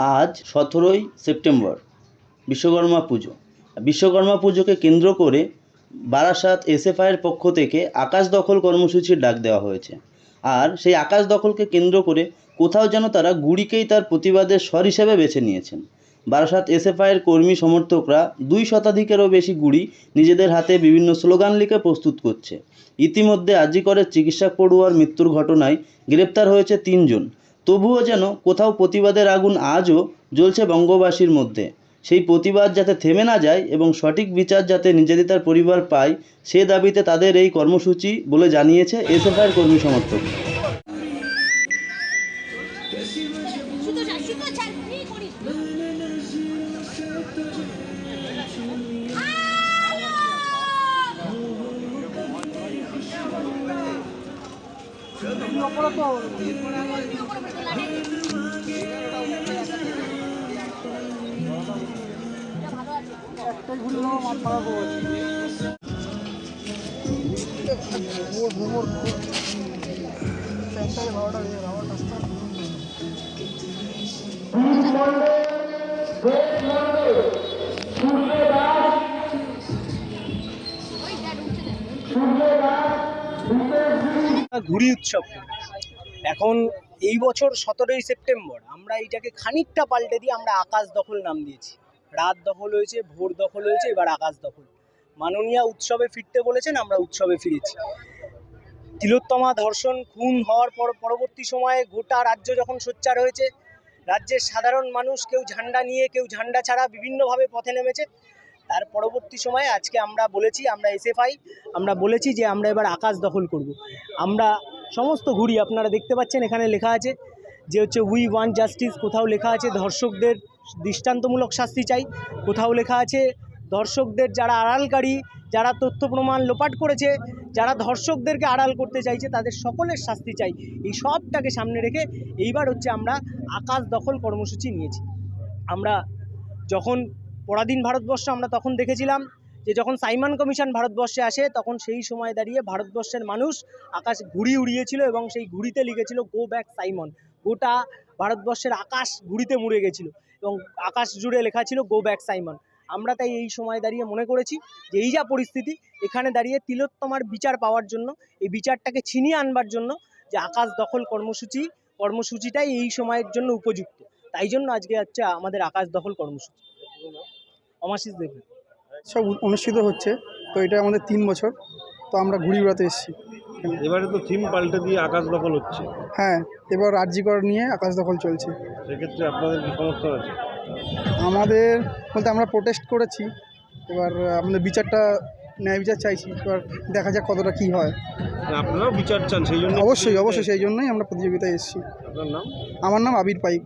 আজ সতেরোই সেপ্টেম্বর বিশ্বকর্মা পুজো। বিশ্বকর্মা পুজোকে কেন্দ্র করে বারাসাত এসএফআইয়ের পক্ষ থেকে আকাশ দখল কর্মসূচির ডাক দেওয়া হয়েছে। আর সেই আকাশ দখলকে কেন্দ্র করে কোথাও যেন তারা গুড়িকেই তার প্রতিবাদের স্বর হিসেবে বেছে নিয়েছেন। বারাসাত এসএফআইয়ের কর্মী সমর্থকরা দুই শতাধিকেরও বেশি গুড়ি নিজেদের হাতে বিভিন্ন স্লোগান লিখে প্রস্তুত করছে। ইতিমধ্যে আজিকরের চিকিৎসা পড়ুয়ার মৃত্যুর ঘটনায় গ্রেপ্তার হয়েছে তিনজন। তবুও যেন কোথাও প্রতিবাদের আগুন আজও জ্বলছে বঙ্গবাসীর মধ্যে। সেই প্রতিবাদ যাতে থেমে না যায় এবং সঠিক বিচার যাতে নির্যাতিতার পরিবার পায়, সে দাবিতে তাদের এই কর্মসূচি বলে জানিয়েছে এসএফআইয়ের কর্মী সমর্থক। শুধু শুধু চাকরি করিস ওই ঘুড়ি উৎসব। এখন এই বছর সতেরোই সেপ্টেম্বর, আমরা এইটাকে খানিকটা পাল্টে দিয়ে আমরা আকাশ দখল নাম দিয়েছি। রাত দখল হয়েছে, ভোর দখল হয়েছে, এবার আকাশ দখল। মাননীয়া উৎসবে ফিরতে বলেছেন, আমরা উৎসবে ফিরেছি। তিলোত্তমা ধর্ষণ খুন হওয়ার পর পরবর্তী সময়ে গোটা রাজ্য যখন সোচ্চার হয়েছে, রাজ্যের সাধারণ মানুষ কেউ ঝান্ডা নিয়ে, কেউ ঝান্ডা ছাড়া বিভিন্নভাবে পথে নেমেছে তার পরবর্তী সময়ে আজকে আমরা বলেছি, আমরা এসএফআই আমরা বলেছি যে আমরা এবার আকাশ দখল করব। আমরা সমস্ত ঘুরি আপনারা দেখতে পাচ্ছেন, এখানে লেখা আছে যে হচ্ছে উই ওয়ান জাস্টিস কোথাও লেখা আছে ধর্ষকদের দৃষ্টান্তমূলক শাস্তি চাই, কোথাও লেখা আছে ধর্ষকদের যারা আড়ালকারী, যারা তথ্য প্রমাণ লোপাট করেছে, যারা ধর্ষকদেরকে আড়াল করতে চাইছে, তাদের সকলের শাস্তি চাই এই সবটাকে সামনে রেখে এইবার হচ্ছে আমরা আকাশ দখল কর্মসূচি নিয়েছি আমরা যখন পরাধীন ভারতবর্ষ আমরা তখন দেখেছিলাম যে যখন সাইমন কমিশন ভারতবর্ষে আসে, তখন সেই সময় দাঁড়িয়ে ভারতবর্ষের মানুষ আকাশ ঘুড়ি উড়িয়েছিল এবং সেই ঘুড়িতে লিখেছিল গো ব্যাক সাইমন গোটা ভারতবর্ষের আকাশ ঘুড়িতে মুড়ে গেছিল এবং আকাশ জুড়ে লেখা ছিল গো ব্যাক সাইমন আমরা তাই এই সময় দাঁড়িয়ে মনে করেছি যে এই যা পরিস্থিতি, এখানে দাঁড়িয়ে তিলোত্তমার বিচার পাওয়ার জন্য, এই বিচারটাকে ছিনিয়ে আনবার জন্য যে আকাশ দখল কর্মসূচি, কর্মসূচিটাই এই সময়ের জন্য উপযুক্ত। তাই জন্য আজকে হচ্ছে আমাদের আকাশ দখল কর্মসূচি। অমাশিস দেবেন সব অনুষ্ঠিত হচ্ছে। তো এটা আমাদের তিন বছর। তো আমরা ঘুড়ি বেড়াতে এসেছি এবারে তো থিম পাল্টে দিয়ে আকাশ দখল হচ্ছে। হ্যাঁ এবার রাজ্যিকর নিয়ে আকাশ দখল চলছে। সেক্ষেত্রে আপনাদের কি সমর্থন আছে? আমাদের বলতে আমরা প্রোটেস্ট করেছি। এবার আমাদের বিচারটা ন্যায় বিচার চাইছি। এবার দেখা যাক কতটা কী হয়। আপনারাও বিচার চান সেই জন্য অবশ্যই অবশ্যই সেই জন্যই আমরা প্রতিযোগিতায় এসেছি। আপনার নাম? আমার নাম আবির পাইক।